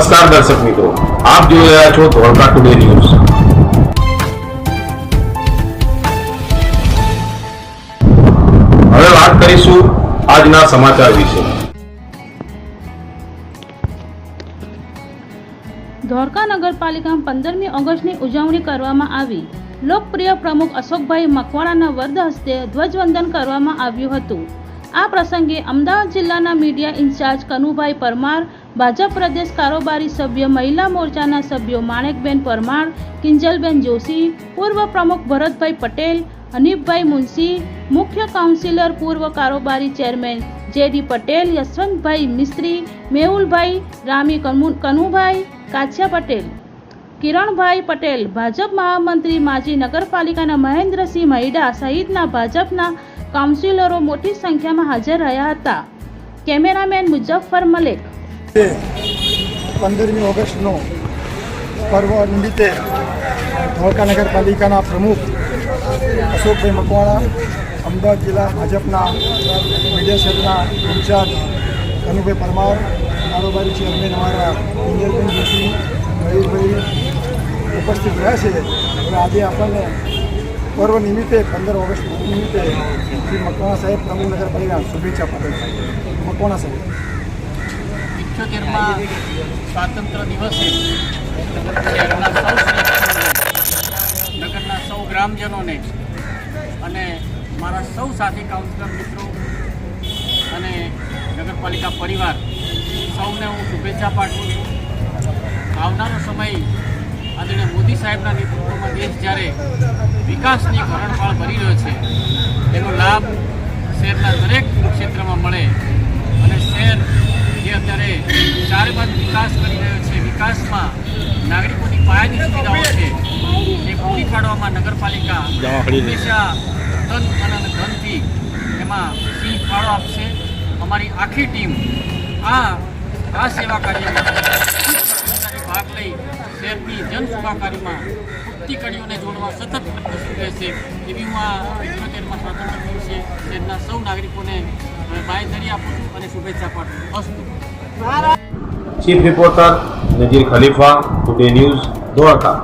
નમસ્કાર દર્શક મિત્રો. આપ જોઈ રહ્યા છો ધોળકા ટુડે ન્યૂઝ હવે વાત કરીશું આજના સમાચાર વિશે. ધોળકા નગરપાલિકામાં પંદરમી ઓગસ્ટની ઉજવણી કરવામાં આવી. લોકપ્રિય પ્રમુખ અશોકભાઈ મકવાણાના વર્દ હસ્તે ધ્વજવંદન કરવામાં આવ્યું હતું. આ પ્રસંગે અમદાવાદ જિલ્લાના મીડિયા ઇન્ચાર્જ કનુભાઈ પરમાર ભાજપ પ્રદેશ કારોબારી સભ્ય મહિલા મોરચાના સભ્યો માણેકબેન પરમાર, કિંજલબેન જોશી, પૂર્વ પ્રમુખ ભરતભાઈ પટેલ, હનીફભાઈ મુનશી, મુખ્ય કાઉન્સિલર પૂર્વ કારોબારી ચેરમેન જેડી પટેલ, યશવંતભાઈ મિસ્ત્રી, મેહુલભાઈ, રામી કનુ- કનુભાઈ, કાછિયા પટેલ, કિરણભાઈ પટેલ, ભાજપ મહામંત્રી માજી નગરપાલિકાના મહેન્દ્રસિંહ મહિડા સહિતના ભાજપના કાઉન્સિલરો મોટી સંખ્યામાં હાજર રહ્યા હતા. કેમેરામેન મુજફ્ફર મલેક પંદરમી ઓગસ્ટનો પર્વ નિમિત્તે ધોળકા નગરપાલિકાના પ્રમુખ અશોકભાઈ મકવાણા અમદાવાદ જિલ્લા ભાજપના મીડિયા સેલના ઇન્ચાર્જ કનુભાઈ પરમાર કારોબારી ચેરમેન અમારા ઇન્દરબેન જોશી મયુરભાઈ ઉપસ્થિત રહ્યા છે હવે આજે આપણને પર્વ નિમિત્તે પંદર ઓગસ્ટ નિમિત્તે શ્રી મકવાણા સાહેબ પ્રમુખ નગરપાલિકા શુભેચ્છા પાઠવે છે મકવાણા સાહેબ ઇઠ્યોતેરમાં સ્વાતંત્ર્ય દિવસે શહેરના સૌ નગરના સૌ ગ્રામજનોને અને મારા સૌ સાથી કાઉન્સિલર મિત્રો અને નગરપાલિકા પરિવાર સૌને હું શુભેચ્છા પાઠવું છું. આવનારો સમય આદરણીય મોદી સાહેબના નેતૃત્વમાં દેશ જ્યારે વિકાસની ભરણફાળ ભરી રહ્યો છે વિકાસ કરી રહ્યો છે. વિકાસમાં નાગરિકોની પાયાની સુવિધાઓ છે. એ પૂરી પાડવામાં નગરપાલિકા હંમેશા તન અને ધનથી એમાં સિંહ ફાળો આપશે. અમારી આખી ટીમ આ આ સેવા કાર્યમાં ભાગ લઈ શહેરની જન સુખાકારીમાં ખૂટતી કડીઓને જોડવા સતત પ્રયત્નશીલ રહેશે એવી હું આ ઇઠ્યોતેરમાં સ્વાતંત્ર્ય દિવસે શહેરના સૌ નાગરિકોને બાંયધરી આપું છું અને શુભેચ્છા પાઠવું અસ્તુ chief reporter Nazir Khalifa Today News Dholka.